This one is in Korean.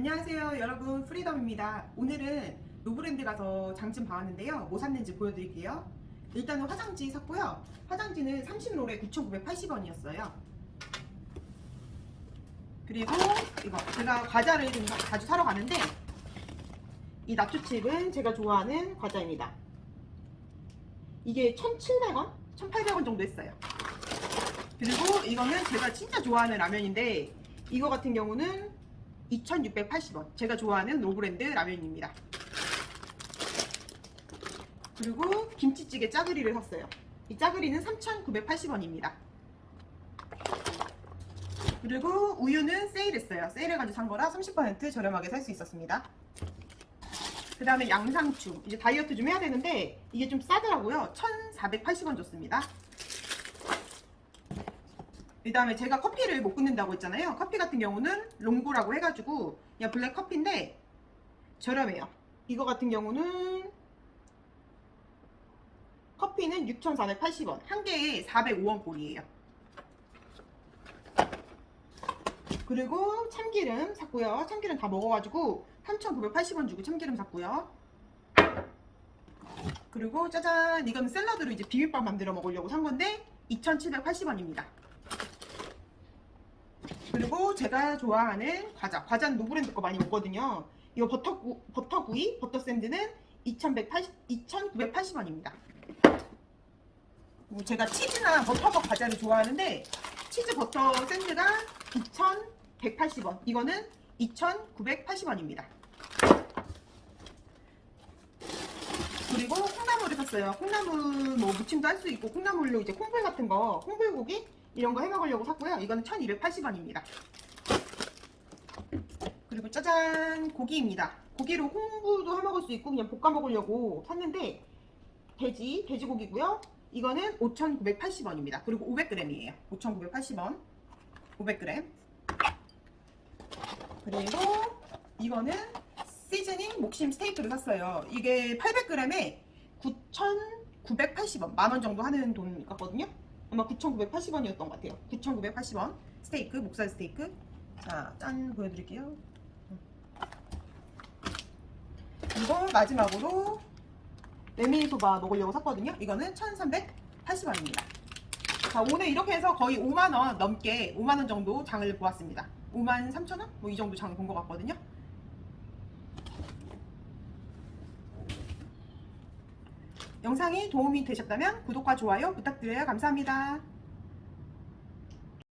안녕하세요 여러분. 프리덤입니다. 오늘은 노브랜드 가서 장점 봐왔는데요. 뭐 샀는지 보여드릴게요. 일단은 화장지 샀고요. 화장지는 30롤에 9,980원이었어요. 그리고 이거 제가 과자를 좀 자주 사러 가는데 이 나초칩은 제가 좋아하는 과자입니다. 이게 1,700원? 1,800원 정도 했어요. 그리고 이거는 제가 진짜 좋아하는 라면인데 이거 같은 경우는 2,680원. 제가 좋아하는 노브랜드 라면입니다. 그리고 김치찌개 짜글이를 샀어요. 이 짜글이는 3,980원입니다. 그리고 우유는 세일했어요. 세일해가지고 산 거라 30% 저렴하게 살 수 있었습니다. 그 다음에 양상추. 이제 다이어트 좀 해야 되는데 이게 좀 싸더라고요. 1,480원 줬습니다. 그 다음에 제가 커피를 못 끊는다고 했잖아요. 커피 같은 경우는 롱고라고 해가지고 그냥 블랙 커피인데 저렴해요. 이거 같은 경우는 커피는 6,480원. 한 개에 405원 꼴이에요. 그리고 참기름 샀고요. 참기름 다 먹어가지고 3,980원 주고 참기름 샀고요. 그리고 짜잔 이건 샐러드로 이제 비빔밥 만들어 먹으려고 산 건데 2,780원입니다. 그리고 제가 좋아하는 과자. 과자는 노브랜드 거 많이 먹거든요. 이거 버터구, 버터구이, 버터샌드는 2,180, 2,980원입니다. 제가 치즈나 버터버 과자를 좋아하는데 치즈 버터 샌드가 2,180원. 이거는 2,980원입니다. 그리고 콩나물을 샀어요. 콩나물 뭐 무침도 할 수 있고 콩나물로 이제 콩불 같은 거, 콩불고기 이런 거 해 먹으려고 샀고요. 이거는 1280원입니다. 그리고 짜잔 고기입니다. 고기로 홍부도 해 먹을 수 있고 그냥 볶아 먹으려고 샀는데 돼지, 돼지고기고요. 이거는 5,980원입니다. 그리고 500g이에요. 5,980원. 500g. 그리고 이거는 시즈닝 목심 스테이크를 샀어요. 이게 800g에 9,980원. 만 원 정도 하는 돈 같거든요. 아마 9,980원이었던 것 같아요. 9,980원 스테이크, 목살 스테이크. 자, 짠 보여드릴게요. 그리고 마지막으로 메밀소바 먹으려고 샀거든요. 이거는 1,380원입니다. 자, 오늘 이렇게 해서 거의 5만원 넘게 5만원 정도 장을 보았습니다. 5만 3천원? 뭐 이 정도 장을 본 것 같거든요. 영상이 도움이 되셨다면 구독과 좋아요 부탁드려요. 감사합니다.